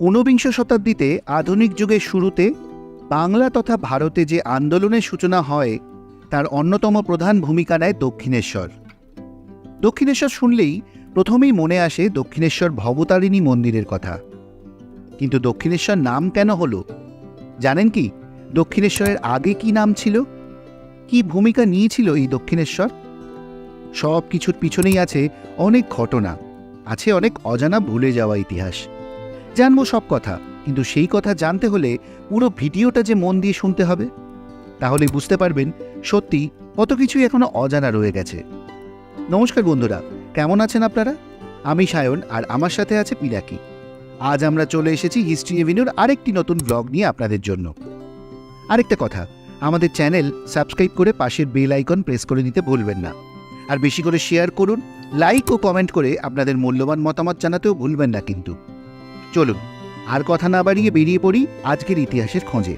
ঊনবিংশ শতাব্দীতে আধুনিক যুগের শুরুতে বাংলা তথা ভারতে যে আন্দোলনের সূচনা হয়, তার অন্যতম প্রধান ভূমিকা নেয় দক্ষিণেশ্বর। দক্ষিণেশ্বর শুনলেই প্রথমেই মনে আসে দক্ষিণেশ্বর ভবতারিণী মন্দিরের কথা। কিন্তু দক্ষিণেশ্বর নাম কেন হলো? জানেন কি? দক্ষিণেশ্বরের আগে কি নাম ছিল? কি ভূমিকা নিয়েছিল এই দক্ষিণেশ্বর? সব কিছুর পিছনেই আছে অনেক ঘটনা, আছে অনেক অজানা ভুলে যাওয়া ইতিহাস। জানব সব কথা, কিন্তু সেই কথা জানতে হলে পুরো ভিডিওটা যে মন দিয়ে শুনতে হবে, তাহলে বুঝতে পারবেন সত্যি কত কিছুই এখনও অজানা রয়ে গেছে। নমস্কার বন্ধুরা, কেমন আছেন আপনারা? আমি সায়ন আর আমার সাথে আছে পিনাকি। আজ আমরা চলে এসেছি হিস্ট্রি এভিনিউর আরেকটি নতুন ব্লগ নিয়ে আপনাদের জন্য। আরেকটা কথা, আমাদের চ্যানেল সাবস্ক্রাইব করে পাশের বেল আইকন প্রেস করে নিতে ভুলবেন না। আর বেশি করে শেয়ার করুন, লাইক ও কমেন্ট করে আপনাদের মূল্যবান মতামত জানাতেও ভুলবেন না কিন্তু। চলুন, আর কথা না বাড়িয়ে বেরিয়ে পড়ি আজকের ইতিহাসের খোঁজে।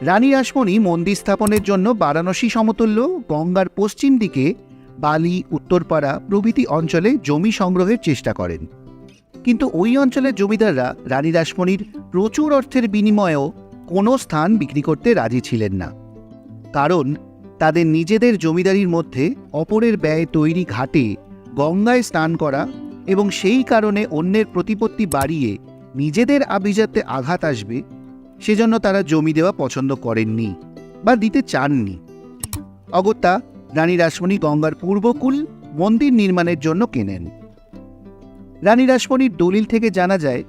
রানী রাসমণি মন্দির স্থাপনের জন্য বারাণসী সমতুল্য গঙ্গার পশ্চিম দিকে বালি, উত্তরপাড়া প্রভৃতি অঞ্চলে জমি সংগ্রহের চেষ্টা করেন। কিন্তু ওই অঞ্চলের জমিদাররা রানী রাসমণির প্রচুর অর্থের বিনিময়েও কোনো স্থান বিক্রি করতে রাজি ছিলেন না। কারণ তাদের নিজেদের জমিদারির মধ্যে অপরের ব্যয় তৈরি ঘাটে গঙ্গায় স্নান করা এবং সেই কারণে অন্যের প্রতিপত্তি বাড়িয়ে নিজেদের আভিজাত্যে আঘাত আসবে, সেজন্য তারা জমি দেওয়া পছন্দ করেননি বা দিতে চাননি। অগত্যা, রানী রাসমণি গঙ্গার পূর্বকুল মন্দির নির্মাণের জন্য কেনেন। রানী রাসমণির দলিল থেকে জানা যায়,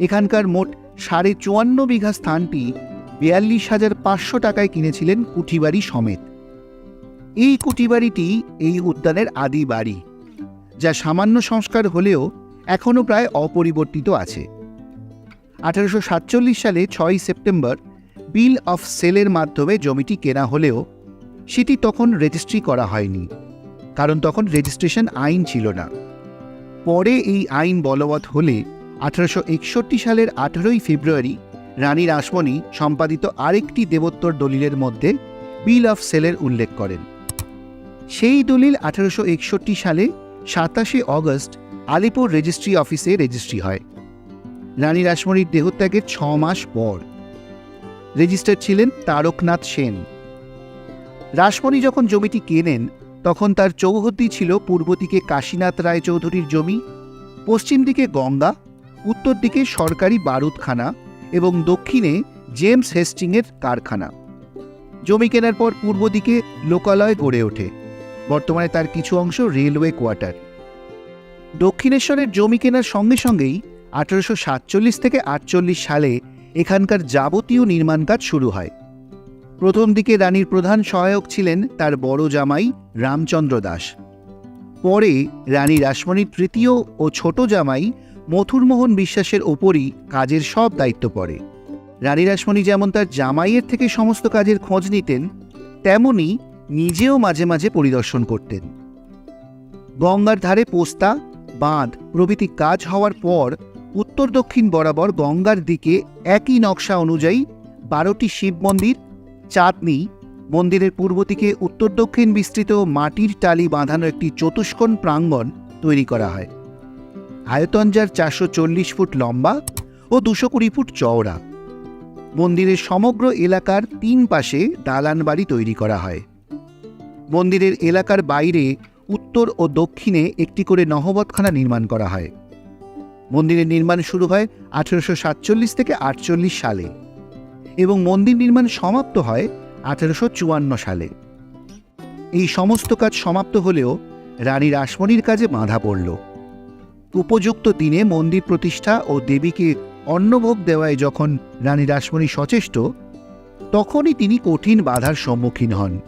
এখানকার মোট সাড়ে চুয়ান্ন বিঘা স্থানটি বিয়াল্লিশ হাজার পাঁচশো টাকায় কিনেছিলেন কুঠিবাড়ি সমেত। এই কুঠিবাড়িটি এই উদ্যানের আদি বাড়ি। যা সামান্য সংস্কার হলেও এখনও প্রায় অপরিবর্তিত আছে। আঠারোশো সাতচল্লিশ সালে ছয় সেপ্টেম্বর বিল অফ সেলের মাধ্যমে জমিটি কেনা হলেও সেটি তখন রেজিস্ট্রি করা হয়নি, কারণ তখন রেজিস্ট্রেশন আইন ছিল না। পরে এই আইন বলবৎ হলে আঠারোশো একষট্টি সালের আঠেরোই ফেব্রুয়ারি রানী রাসমণি সম্পাদিত আরেকটি দেবোত্তর দলিলের মধ্যে বিল অফ সেলের উল্লেখ করেন। সেই দলিল আঠারোশো একষট্টি সালে সাতাশে অগস্ট আলিপুর রেজিস্ট্রি অফিসে রেজিস্ট্রি হয়। রানী রাসমণির দেহত্যাগের ছ মাস পর রেজিস্টার ছিলেন তারকনাথ সেন। রাসমণি যখন জমিটি কেনেন, তখন তার চৌহদ্দি ছিল পূর্ব দিকে কাশীনাথ রায়চৌধুরীর জমি, পশ্চিম দিকে গঙ্গা, উত্তর দিকে সরকারি বারুদখানা এবং দক্ষিণে জেমস হেস্টিংয়ের কারখানা। জমি কেনার পর পূর্ব দিকে লোকালয় গড়ে ওঠে। বর্তমানে তার কিছু অংশ রেলওয়ে কোয়ার্টার। দক্ষিণেশ্বরের জমি কেনার সঙ্গে সঙ্গেই আঠারোশো সাতচল্লিশ থেকে আটচল্লিশ সালে এখানকার যাবতীয় নির্মাণ কাজ শুরু হয়। প্রথম দিকে রানীর প্রধান সহায়ক ছিলেন তার বড় জামাই রামচন্দ্র দাস। পরে রানী রাসমণির তৃতীয় ও ছোট জামাই মথুরমোহন বিশ্বাসের ওপরই কাজের সব দায়িত্ব পড়ে। রানী রাসমণি যেমন তার জামাইয়ের থেকে সমস্ত কাজের খোঁজ নিতেন, তেমনি নিজেও মাঝে মাঝে পরিদর্শন করতেন। গঙ্গার ধারে পোস্তা, বাঁধ প্রভৃতি কাজ হওয়ার পর উত্তর দক্ষিণ বরাবর গঙ্গার দিকে একই নকশা অনুযায়ী বারোটি শিব মন্দির, চাঁদনি মন্দিরের পূর্ব দিকে উত্তর দক্ষিণ বিস্তৃত মাটির টালি বাঁধানো একটি চতুষ্কোণ প্রাঙ্গণ তৈরি করা হয়। আয়তন যার চারশো চল্লিশ ফুট লম্বা ও দুশো কুড়ি ফুট চওড়া। মন্দিরের সমগ্র এলাকার তিন পাশে দালান বাড়ি তৈরি করা হয়। মন্দিরের এলাকার বাইরে, উত্তর ও দক্ষিণে একটি করে নহবতখানা নির্মাণ করা হয়। মন্দিরের নির্মাণ শুরু হয় আঠেরোশো সাতচল্লিশ থেকে আটচল্লিশ সালে এবং মন্দির নির্মাণ সমাপ্ত হয় আঠেরোশো চুয়ান্ন সালে। এই সমস্ত কাজ সমাপ্ত হলেও রানী রাসমণির কাজে বাঁধা পড়ল। উপযুক্ত দিনে মন্দির প্রতিষ্ঠা ও দেবীকে অন্নভোগ দেওয়ায় যখন রানী রাসমণি সচেষ্ট, তখনই তিনি কঠিন বাধার সম্মুখীন হন।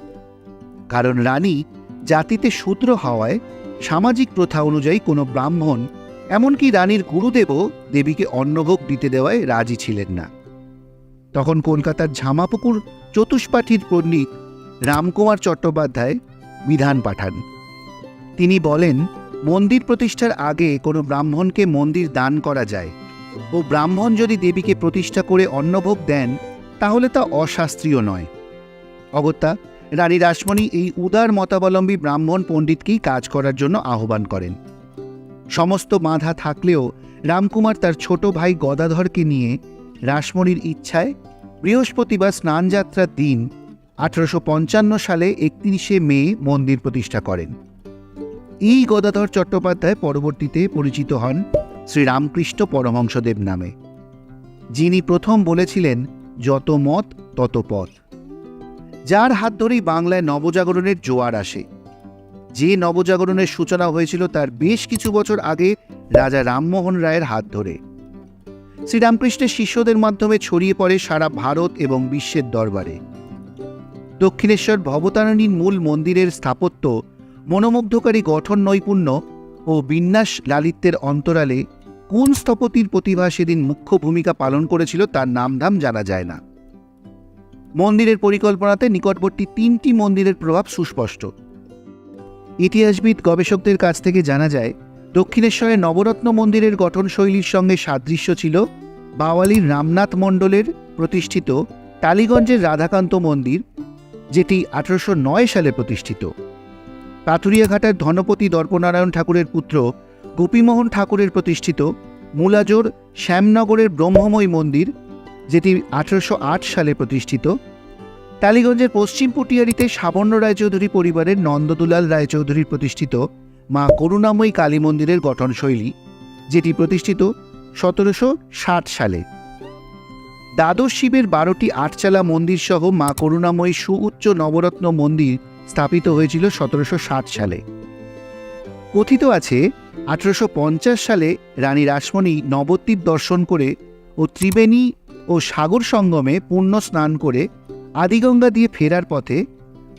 কারণ রানী জাতিতে শূদ্র হওয়ায় সামাজিক প্রথা অনুযায়ী কোনো ব্রাহ্মণ, এমনকি রানীর গুরুদেবও দেবীকে অন্নভোগ দিতে দেওয়ায় রাজি ছিলেন না। তখন কলকাতার ঝামাপুকুর চতুষ্পাঠীর পণ্ডিত রামকুমার চট্টোপাধ্যায় বিধান পাঠান। তিনি বলেন, মন্দির প্রতিষ্ঠার আগে কোনো ব্রাহ্মণকে মন্দির দান করা যায় ও ব্রাহ্মণ যদি দেবীকে প্রতিষ্ঠা করে অন্নভোগ দেন, তাহলে তা অশাস্ত্রীয় নয়। অগত্যা রানী রাসমণি এই উদার মতাবলম্বী ব্রাহ্মণ পণ্ডিতকেই কাজ করার জন্য আহ্বান করেন। সমস্ত বাধা থাকলেও রামকুমার তার ছোট ভাই গদাধরকে নিয়ে রাসমণির ইচ্ছায় বৃহস্পতিবার স্নানযাত্রার দিন আঠারোশো পঞ্চান্ন সালে একত্রিশে মে মন্দির প্রতিষ্ঠা করেন। এই গদাধর চট্টোপাধ্যায় পরবর্তীতে পরিচিত হন শ্রীরামকৃষ্ণ পরমহংসদেব নামে। যিনি প্রথম বলেছিলেন, যত মত, তত পথ। যার হাত ধরেই বাংলায় নবজাগরণের জোয়ার আসে। যে নবজাগরণের সূচনা হয়েছিল তার বেশ কিছু বছর আগে রাজা রামমোহন রায়ের হাত ধরে। শ্রীরামকৃষ্ণের শিষ্যদের মাধ্যমে ছড়িয়ে পড়ে সারা ভারত এবং বিশ্বের দরবারে। দক্ষিণেশ্বর ভবতারণীর মূল মন্দিরের স্থাপত্য মনোমুগ্ধকারী গঠন নৈপুণ্য ও বিন্যাস লালিত্যের অন্তরালে কোন স্থপতির প্রতিভা সেদিন মুখ্য ভূমিকা পালন করেছিল তার নামধাম জানা যায় না। মন্দিরের পরিকল্পনাতে নিকটবর্তী তিনটি মন্দিরের প্রভাব সুস্পষ্ট। ইতিহাসবিদ গবেষকদের কাছ থেকে জানা যায় দক্ষিণেশ্বরের নবরত্ন মন্দিরের গঠনশৈলীর সঙ্গে সাদৃশ্য ছিল বাওয়ালির রামনাথ মণ্ডলের প্রতিষ্ঠিত টালিগঞ্জের রাধাকান্ত মন্দির, যেটি আঠারোশো নয় সালে প্রতিষ্ঠিত। পাথুরিয়াঘাটার ধনপতি দর্পনারায়ণ ঠাকুরের পুত্র গোপীমোহন ঠাকুরের প্রতিষ্ঠিত মুলাজোর শ্যামনগরের ব্রহ্মময় মন্দির যেটি আঠারোশো আট সালে প্রতিষ্ঠিত। টালিগঞ্জের পশ্চিম পুটিয়ারিতে সাবর্ণ রায়চৌধুরী পরিবারের নন্দদুলাল রায়চৌধুরীর প্রতিষ্ঠিত মা করুণাময়ী কালী মন্দিরের গঠনশৈলী, যেটি প্রতিষ্ঠিত সতেরোশো ষাট সালে। দ্বাদশ শিবের বারোটি আটচালা মন্দির সহ মা করুণাময়ী সুউচ্চ নবরত্ন মন্দির স্থাপিত হয়েছিল সতেরোশো ষাট সালে। কথিত আছে, আঠারোশো পঞ্চাশ সালে রানী রাসমণি নবদ্বীপ দর্শন করে ও ত্রিবেণী ও সাগর সঙ্গমে পুণ্য স্নান করে আদিগঙ্গা দিয়ে ফেরার পথে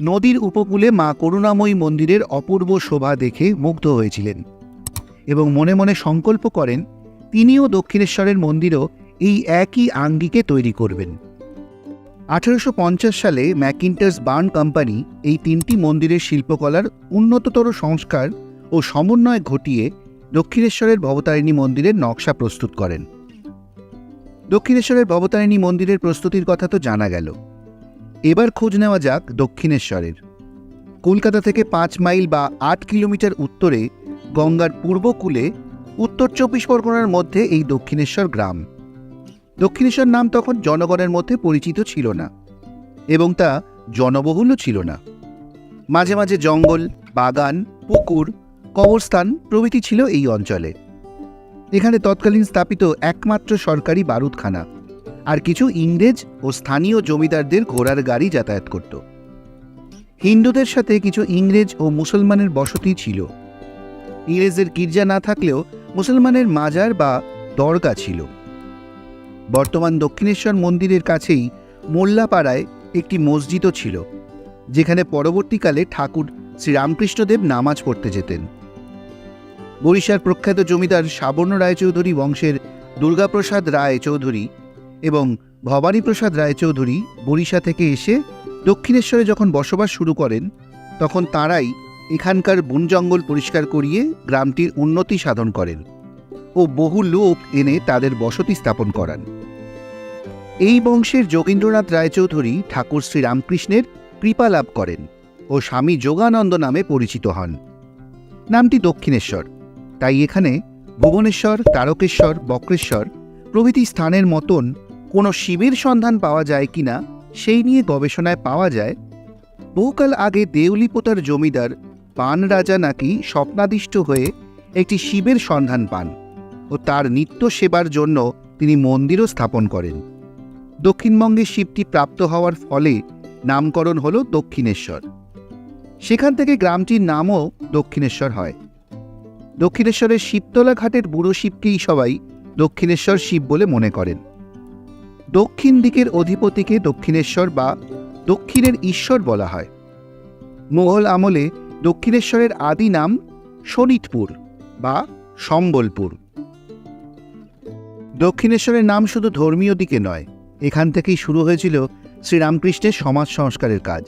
নদীর উপকূলে মা করুণাময়ী মন্দিরের অপূর্ব শোভা দেখে মুগ্ধ হয়েছিলেন এবং মনে মনে সংকল্প করেন তিনিও দক্ষিণেশ্বরের মন্দিরও এই একই আঙ্গিকে তৈরি করবেন। আঠারোশো পঞ্চাশ সালে ম্যাকিন্টার্স বার্ন কোম্পানি এই তিনটি মন্দিরের শিল্পকলার উন্নততর সংস্কার ও সমন্বয় ঘটিয়ে দক্ষিণেশ্বরের ভবতারিণী মন্দিরের নকশা প্রস্তুত করেন। দক্ষিণেশ্বরের ভবতারিণী মন্দিরের প্রস্তুতির কথা তো জানা গেল। এবার খোঁজ নেওয়া যাক দক্ষিণেশ্বরের। কলকাতা থেকে পাঁচ মাইল বা আট কিলোমিটার উত্তরে গঙ্গার পূর্বকূলে উত্তর চব্বিশ পরগনার মধ্যে এই দক্ষিণেশ্বর গ্রাম। দক্ষিণেশ্বর নাম তখন জনগণের মধ্যে পরিচিত ছিল না এবং তা জনবহুলও ছিল না। মাঝে মাঝে জঙ্গল, বাগান, পুকুর, কবরস্থান প্রভৃতি ছিল এই অঞ্চলে। এখানে তৎকালীন স্থাপিত একমাত্র সরকারি বারুদখানা। আর কিছু ইংরেজ ও স্থানীয় জমিদারদের ঘোড়ার গাড়ি যাতায়াত করত। হিন্দুদের সাথে কিছু ইংরেজ ও মুসলমানের বসতি ছিল। ইংরেজদের গির্জা না থাকলেও মুসলমানের মাজার বা দরগা ছিল। বর্তমান দক্ষিণেশ্বর মন্দিরের কাছেই মোল্লাপাড়ায় একটি মসজিদও ছিল, যেখানে পরবর্তীকালে ঠাকুর শ্রীরামকৃষ্ণদেব নামাজ পড়তে যেতেন। বরিশার প্রখ্যাত জমিদার সাবর্ণ রায়চৌধুরী বংশের দুর্গাপ্রসাদ রায় চৌধুরী এবং ভবানীপ্রসাদ রায়চৌধুরী বরিশা থেকে এসে দক্ষিণেশ্বরে যখন বসবাস শুরু করেন, তখন তাঁরাই এখানকার বন জঙ্গল পরিষ্কার করিয়ে গ্রামটির উন্নতি সাধন করেন ও বহু লোক এনে তাদের বসতি স্থাপন করান। এই বংশের যোগীন্দ্রনাথ রায়চৌধুরী ঠাকুর শ্রীরামকৃষ্ণের কৃপা লাভ করেন ও স্বামী যোগানন্দ নামে পরিচিত হন। নামটি দক্ষিণেশ্বর। তাই এখানে ভুবনেশ্বর, তারকেশ্বর, বক্রেশ্বর প্রভৃতি স্থানের মতন কোনো শিবের সন্ধান পাওয়া যায় কিনা সেই নিয়ে গবেষণায় পাওয়া যায়। বহুকাল আগে দেউলিপোতার জমিদার পান রাজা নাকি স্বপ্নাদিষ্ট হয়ে একটি শিবের সন্ধান পান ও তার নিত্য সেবার জন্য তিনি মন্দিরও স্থাপন করেন। দক্ষিণবঙ্গে শিবটি প্রাপ্ত হওয়ার ফলে নামকরণ হল দক্ষিণেশ্বর। সেখান থেকে গ্রামটির নামও দক্ষিণেশ্বর হয়। দক্ষিণেশ্বরের শিবতলা ঘাটের বুড়ো শিবকেই সবাই দক্ষিণেশ্বর শিব বলে মনে করেন। দক্ষিণ দিকের অধিপতিকে দক্ষিণেশ্বর বা দক্ষিণের ঈশ্বর বলা হয়। মুঘল আমলে দক্ষিণেশ্বরের আদি নাম শোনিতপুর বা সম্বলপুর। দক্ষিণেশ্বরের নাম শুধু ধর্মীয় দিকে নয়, এখান থেকেই শুরু হয়েছিল শ্রীরামকৃষ্ণের সমাজ সংস্কারের কাজ।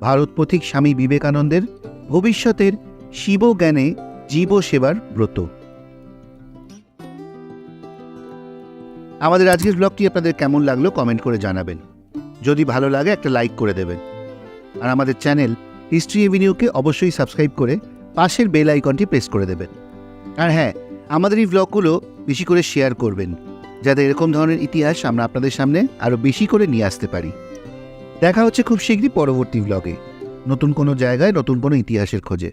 ভারত পথিক স্বামী বিবেকানন্দের ভবিষ্যতের শিব জ্ঞানে জীব সেবার ব্রত। আমাদের আজকের ব্লগটি আপনাদের কেমন লাগল কমেন্ট করে জানাবেন। যদি ভালো লাগে একটা লাইক করে দেবেন। আর আমাদের চ্যানেল হিস্ট্রি এভিনিউকে অবশ্যই সাবস্ক্রাইব করে পাশের বেল আইকনটি প্রেস করে দেবেন। আর হ্যাঁ আমাদের এই ব্লগগুলো বেশি করে শেয়ার করবেন। যাতে এরকম ধরনের ইতিহাস আমরা আপনাদের সামনে আরও বেশি করে নিয়ে আসতে পারি। দেখা হচ্ছে খুব শীঘ্রই পরবর্তী ব্লগে নতুন কোনো জায়গায় নতুন কোনো ইতিহাসের খোঁজে।